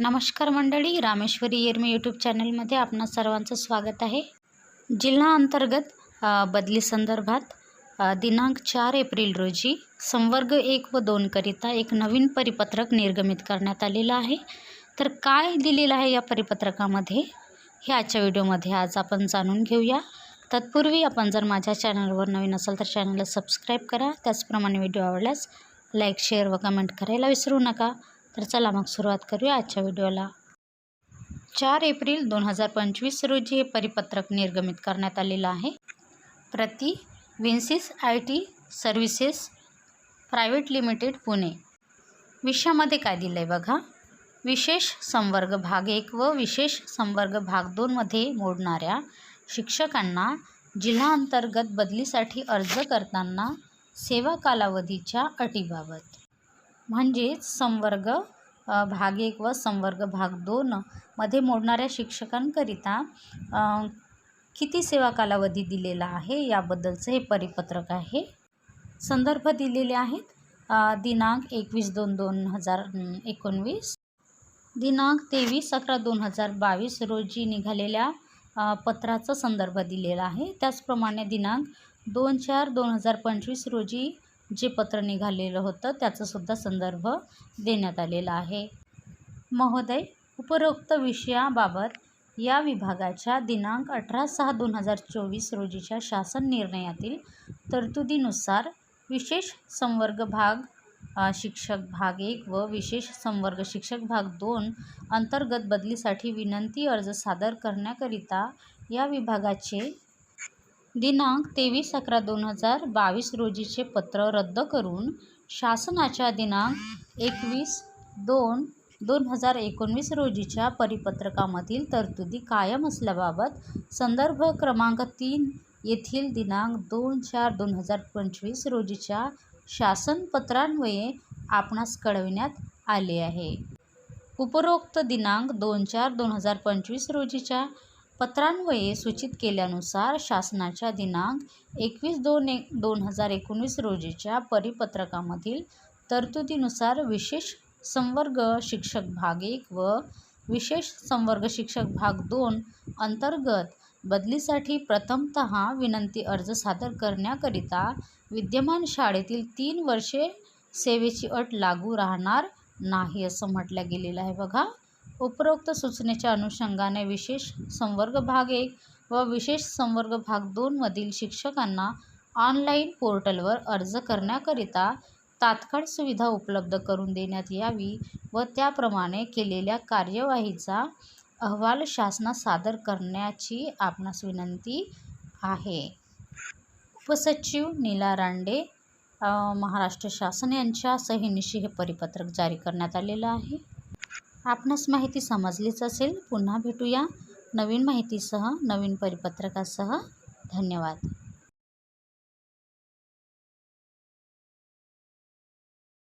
नमस्कार मंडळी रामेश्वरी येरमी यूट्यूब चॅनलमध्ये आपणा सर्वांचं स्वागत आहे. जिल्हा अंतर्गत बदली संदर्भात दिनांक चार एप्रिल रोजी संवर्ग एक व दोनकरिता एक नवीन परिपत्रक निर्गमित करण्यात आलेलं आहे. तर काय दिलेलं आहे या परिपत्रकामध्ये? हे आजच्या व्हिडिओमध्ये आज आपण जाणून घेऊया. तत्पूर्वी आपण जर माझ्या चॅनलवर नवीन असाल तर चॅनलला सबस्क्राईब करा. त्याचप्रमाणे व्हिडिओ आवडल्यास लाईक शेअर व कमेंट करायला विसरू नका. तर चला मग सुरुवात करूया आजच्या व्हिडिओला. चार एप्रिल दोन हजार पंचवीस रोजी हे परिपत्रक निर्गमित करण्यात आलेलं आहे. प्रति Vinsys I T services private limited Pune. विषयामध्ये काय दिलं आहे बघा? विशेष संवर्ग भाग एक व विशेष संवर्ग भाग दोनमध्ये मोडणाऱ्या शिक्षकांना जिल्हाअंतर्गत बदलीसाठी अर्ज करताना सेवा कालावधीच्या अटीबाबत म्हणजेच संवर्ग भाग एक व संवर्ग भाग दोन मध्ये मोडणाऱ्या शिक्षकांकरिता किती सेवा कालावधी दिलेला आहे याबद्दलचं हे परिपत्रक आहे. संदर्भ दिलेले आहेत दिनांक एकवीस दोन दोन हजार एकोणवीस. दिनांक तेवीस अकरा दोन हजार बावीस रोजी निघालेल्या पत्राचा संदर्भ दिलेला आहे. त्याचप्रमाणे दिनांक दोन चार दोन हजार पंचवीस रोजी जे पत्र निघालेलं होतं त्याचासुद्धा संदर्भ देण्यात आलेला आहे. महोदय उपरोक्त विषयाबाबत या विभागाच्या दिनांक अठरा सहा दोन हजार चोवीस रोजीच्या शासन निर्णयातील तरतुदीनुसार विशेष संवर्ग भाग शिक्षक भाग एक व विशेष संवर्ग शिक्षक भाग दोन अंतर्गत बदलीसाठी विनंती अर्ज सादर करण्याकरिता या विभागाचे दिनांक तेवीस अकरा दोन हजार बावीस रोजीचे पत्र रद्द करून शासनाच्या दिनांक एकवीस दोन दोन हजार एकोणवीस रोजीच्या परिपत्रकामधील तरतुदी कायम असल्याबाबत संदर्भ क्रमांक तीन येथील दिनांक दोन चार दोन हजार पंचवीस रोजीच्या शासनपत्रान्वये आपणास कळविण्यात आले आहे. उपरोक्त दिनांक दोन चार दोन हजार पंचवीस रोजीच्या पत्रान्वये सूचित केल्यानुसार शासनाच्या दिनांक एकवीस दोन एक दोन हजार एकोणवीस रोजीच्या परिपत्रकामधील तरतुदीनुसार विशेष संवर्ग शिक्षक भाग एक व विशेष संवर्ग शिक्षक भाग दोन अंतर्गत बदलीसाठी प्रथमतः विनंती अर्ज सादर करण्याकरिता विद्यमान शाळेतील तीन वर्षे सेवेची अट लागू राहणार नाही असं म्हटलं गेलेलं आहे बघा. उपरोक्त सूचनेच्या अनुषंगाने विशेष संवर्ग भाग एक व विशेष संवर्ग भाग दोनमधील शिक्षकांना ऑनलाईन पोर्टलवर अर्ज करण्याकरिता तात्काळ सुविधा उपलब्ध करून देण्यात यावी व त्याप्रमाणे केलेल्या कार्यवाहीचा अहवाल शासनास सादर करण्याची आपणास विनंती आहे. उपसचिव नीला रांडे महाराष्ट्र शासन यांच्या सहीनिशी हे परिपत्रक जारी करण्यात आलेलं आहे. आपणास माहिती समजलीच असेल पुन्हा भेटूया नवीन माहितीसह नवीन परिपत्रकासह. धन्यवाद.